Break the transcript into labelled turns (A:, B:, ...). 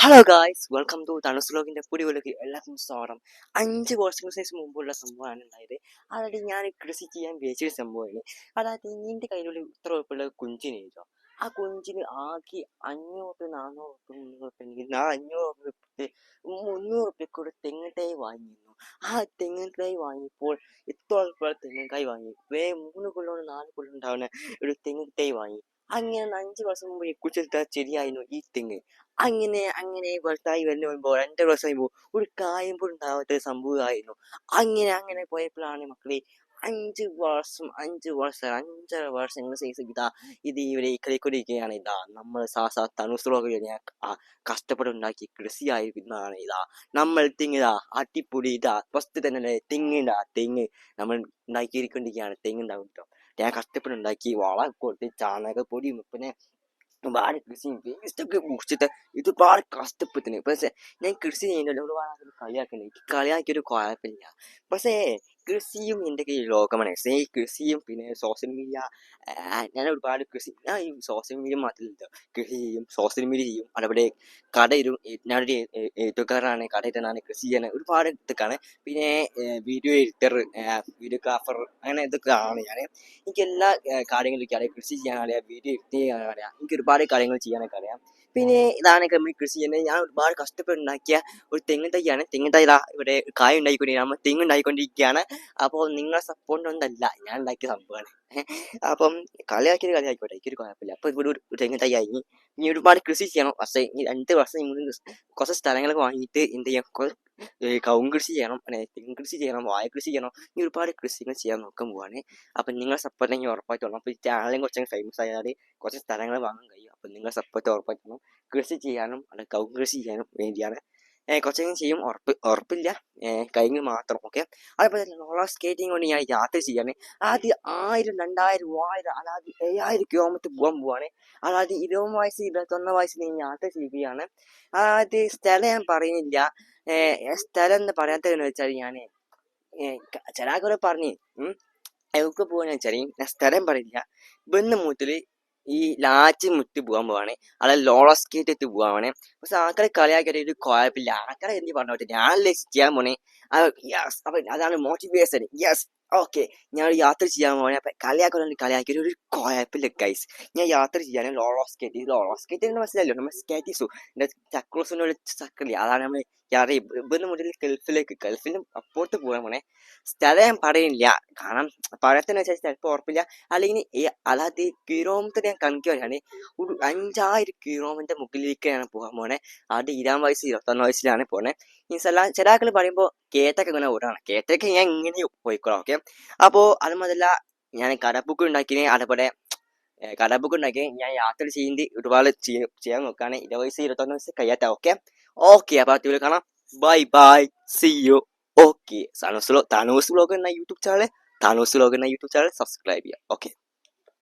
A: Hello guys welcome to Thanus വ്ലോഗിന്റെ പുതിയ വിലക്ക് എല്ലാവർക്കും സ്വാഗതം. അഞ്ച് വർഷങ്ങൾക്ക് മുമ്പുള്ള സംഭവമാണ് ഉണ്ടായത്. അതായത് ഞാൻ കൃഷി ചെയ്യാൻ വിചാരിച്ചൊരു സംഭവമാണ്. അതായത് നിന്റെ കയ്യിലുള്ള ഇത്ര ഉറപ്പുള്ള കുഞ്ചിന് ചോദിച്ചോ ആ കുഞ്ചിന് ആകെ അഞ്ഞൂറ് നാനൂറ് ഉറുപ്പ്യ റുപ്യ ഞാൻ അഞ്ഞൂറ് ഉറുപ്പ്യ മുന്നൂറ് ഉറുപ്പ്യക്ക് ഒരു തെങ്ങ് തൈ വാങ്ങിയിരുന്നു. ആ തെങ്ങ് തൈ വാങ്ങിയപ്പോൾ ഇത്ര ഉറപ്പുള്ള തെങ്ങിൻകായ് വാങ്ങി. വേ മൂന്ന് കൊല്ലം നാല് കൊല്ലം ഉണ്ടാവുന്ന ഒരു തെങ്ങ് തൈ വാങ്ങി. അങ്ങനെ അഞ്ച് വർഷം മുമ്പ് കുറിച്ചെടുത്ത ചെടിയായിരുന്നു ഈ തെങ്ങ് അങ്ങനെ അങ്ങനെ വലുതായി വരുമ്പോൾ രണ്ട് വർഷം കഴിയുമ്പോൾ ഒരു കായം പോലും ഉണ്ടാവാത്ത സംഭവമായിരുന്നു അങ്ങനെ അങ്ങനെ പോയപ്പോഴാണ് മക്കളെ അഞ്ച് വർഷം അഞ്ച് വർഷം അഞ്ചര വർഷങ്ങൾ സൈസ് ഇതാ ഇത് ഇവരെ കളിക്കൊണ്ടിരിക്കുകയാണ് ഇതാ നമ്മൾ സാസാ തണുസുറോകൾ കഷ്ടപ്പെട്ടുണ്ടാക്കി കൃഷിയായിരിക്കുന്നതാണ് ഇതാ നമ്മൾ തെങ്ങിതാ അട്ടിപ്പൊടി ഇതാ ഫസ്റ്റ് തന്നെ തെങ്ങിടാ തെങ്ങ് നമ്മൾ ഉണ്ടാക്കിയിരിക്കൊണ്ടിരിക്കുകയാണ് തെങ്ങുണ്ടാവും കേട്ടോ ഞാൻ കഷ്ടപ്പെട്ടുണ്ടാക്കി വളം കൊടുത്ത് ചാണകപ്പൊടി പിന്നെ ഒരുപാട് കൃഷി വേസ്റ്റ് ഒക്കെ മുറിച്ചിട്ട് ഒരുപാട് കഷ്ടപ്പെട്ടിന് പക്ഷേ ഞാൻ കൃഷി ചെയ്യുന്നല്ലോ ഒരുപാട് കളിയാക്കുന്നുണ്ട് എനിക്ക് കളിയാക്കിയൊരു കുഴപ്പമില്ല പക്ഷേ കൃഷിയും എന്റെ കയ്യിൽ ലോകമാണ് ഈ കൃഷിയും പിന്നെ സോഷ്യൽ മീഡിയ ഞാൻ ഒരുപാട് കൃഷി ഞാൻ ഈ സോഷ്യൽ മീഡിയ മാത്രമല്ല കൃഷി ചെയ്യും സോഷ്യൽ മീഡിയ ചെയ്യും അതുപോലെ കടയിലും ഞാനൊരു എഴുത്തുകാരനാണ് കടയിട്ടാണ് കൃഷി ചെയ്യാൻ ഒരുപാട് ഇതൊക്കെയാണ്. പിന്നെ വീഡിയോ എഡിറ്റർ വീഡിയോഗ്രാഫർ അങ്ങനെ ഇതൊക്കെ ആണ് ഞാൻ എനിക്ക് എല്ലാ കാര്യങ്ങളും അറിയാം. കൃഷി ചെയ്യാൻ വീഡിയോ എഡിറ്റ് ചെയ്യാൻ എനിക്ക് ഒരുപാട് കാര്യങ്ങൾ ചെയ്യാനൊക്കെ അറിയാം. പിന്നെ ഇതാണ് നമ്മൾ കൃഷി ചെയ്യുന്നത് ഞാൻ ഒരുപാട് കഷ്ടപ്പെട്ടുണ്ടാക്കിയ ഒരു തെങ്ങ് തൈയാണ്. തെങ്ങ് തൈ ഇവിടെ കായ ഉണ്ടായിക്കൊണ്ടിരിക്കുകയാണ് തെങ്ങ് ഉണ്ടായിക്കൊണ്ടിരിക്കുകയാണ്. അപ്പോൾ നിങ്ങളെ സപ്പോർട്ട് ഒന്നല്ല ഞാൻ ഉണ്ടാക്കിയ സംഭവമാണ്. അപ്പം കളിയാക്കിയത് കളിയാക്കിക്കോട്ടെ. എനിക്കൊരു കുഴപ്പമില്ല. അപ്പോൾ ഇവിടെ ഒരു തെങ്ങ് തൈ ഇനി ഒരുപാട് കൃഷി ചെയ്യണം. പക്ഷേ ഇനി രണ്ട് വർഷം കുറച്ച് സ്ഥലങ്ങളൊക്കെ വാങ്ങിയിട്ട് എന്ത് ചെയ്യാം കവുങ്ങ് കൃഷി ചെയ്യണം. തെങ്ങ് കൃഷി ചെയ്യണം. വായ കൃഷി ചെയ്യണം. ഇനി ഒരുപാട് കൃഷികൾ ചെയ്യാൻ നോക്കാൻ പോവാണ്. അപ്പം നിങ്ങളെ സപ്പോർട്ട് എനിക്ക് ഉറപ്പായിട്ടുള്ളൂ അപ്പോൾ ഈ ചാനലും കുറച്ച് ഫേമസ് ആയാൽ കുറച്ച് സ്ഥലങ്ങൾ വാങ്ങാൻ കഴിയും. അപ്പം നിങ്ങൾ സപ്പോർട്ട് ഉറപ്പാക്കണം. കൃഷി ചെയ്യാനും കൃഷി ചെയ്യാനും വേണ്ടിയാണ്. കുറച്ചെങ്കിലും ചെയ്യും ഉറപ്പ് ഉറപ്പില്ല. കഴിഞ്ഞ് മാത്രം ഓക്കെ അതേപോലെ തന്നെ റോളർ സ്കേറ്റിംഗ് കൊണ്ട് ഞാൻ യാത്ര ചെയ്യാണ്. ആദ്യം ആയിരം രണ്ടായിരം മൂവായിരം അതായത് ഏഴായിരം കിലോമീറ്റർ പോകാൻ പോവാണ്. അതായത് ഇരുപത് വയസ്സ് ഇരുപത്തൊന്ന് വയസ്സിൽ ഞാൻ യാത്ര ചെയ്യുകയാണ്. അതായത് സ്ഥലം ഞാൻ പറയുന്നില്ല. സ്ഥലം എന്ന് പറയാത്തതെന്ന് വെച്ചാൽ ഞാൻ ചില പറഞ്ഞു എവിടെ പോകാന്ന് വെച്ചാൽ ഞാൻ സ്ഥലം പറയില്ല. ബന്ധുമൂത്തിൽ ഈ ലാച്ച് മുട്ടി പോകാൻ പോവാണ്. അതെ ലോളസ്കേറ്റ് എത്തി പോവാണ്. പക്ഷെ ആൾക്കാരെ കളിയാക്കിയിട്ട് ഒരു കുഴപ്പമില്ല. ആൾക്കാരെ എന്ത് പറഞ്ഞു ഞാൻ ചെയ്യാൻ പോണേ. യെസ് അപ്പൊ അതാണ് മോട്ടിവേഷൻ യെസ് ഓക്കെ ഞാൻ യാത്ര ചെയ്യാൻ പോകണേ അപ്പൊ കളിയാക്കാൻ കളിയാക്കി ഒരു കുഴപ്പമില്ല ഗൈസ് ഞാൻ യാത്ര ചെയ്യാൻ ലോളോ സ്കേറ്റ് ലോളോ സ്കേറ്റ് എന്ന് മനസ്സിലല്ലോ നമ്മൾ സ്കേറ്റിസു എന്റെ ചക്രോസിനോട് ചക്രി അതാണ് നമ്മൾ യാത്ര ഇവിടുന്ന് മുതൽ ഗൾഫിലേക്ക് ഗൾഫിലും അപ്പുറത്ത് പോകാൻ പോണേ. സ്ഥലം ഞാൻ പറയുന്നില്ല കാരണം പറയത്തിന് വെച്ചാൽ ചിലപ്പോൾ ഉറപ്പില്ല അല്ലെങ്കിൽ അല്ലാതെ കിലോമീറ്റർ ഞാൻ കണക്കുകയാണ് ഒരു അഞ്ചായിരം കിലോമീറ്റർ മുകളിലേക്കാണ് പോകാൻ പോണേ. അത് ഇരാം വയസ്സ് ഇരുപത്തൊന്ന് വയസ്സിലാണ് പോണേ. മീൻസ് ചില ആൾക്കാർ പറയുമ്പോൾ കേട്ടൊക്കെ ഇങ്ങനെ ഓടാണ് കേറ്റൊക്കെ ഞാൻ ഇങ്ങനെ പോയിക്കോളാം ഓക്കെ അപ്പോൾ അത് മുതല ഞാൻ കടബുക്ക് ഉണ്ടാക്കിന് അതേപോലെ കടബുക്ക് ഉണ്ടാക്കി ഞാൻ യാത്ര ചെയ്യുന്നത് ഒരുപാട് ചെയ്യാൻ നോക്കുകയാണ് ഇരുപത് വയസ്സ് ഇരുപത്തൊന്ന് വയസ്സ് കഴിയാത്ത ഓക്കെ ഓക്കെ അപ്പോൾ അടുത്ത കാണാം. Bye bye see you okay Thanus Thanus blog എന്ന യൂട്യൂബ് ചാനൽ തനൂസ് ബ്ലോഗ് എന്ന യൂട്യൂബ് ചാനൽ സബ്സ്ക്രൈബ് ചെയ്യാം ഓക്കെ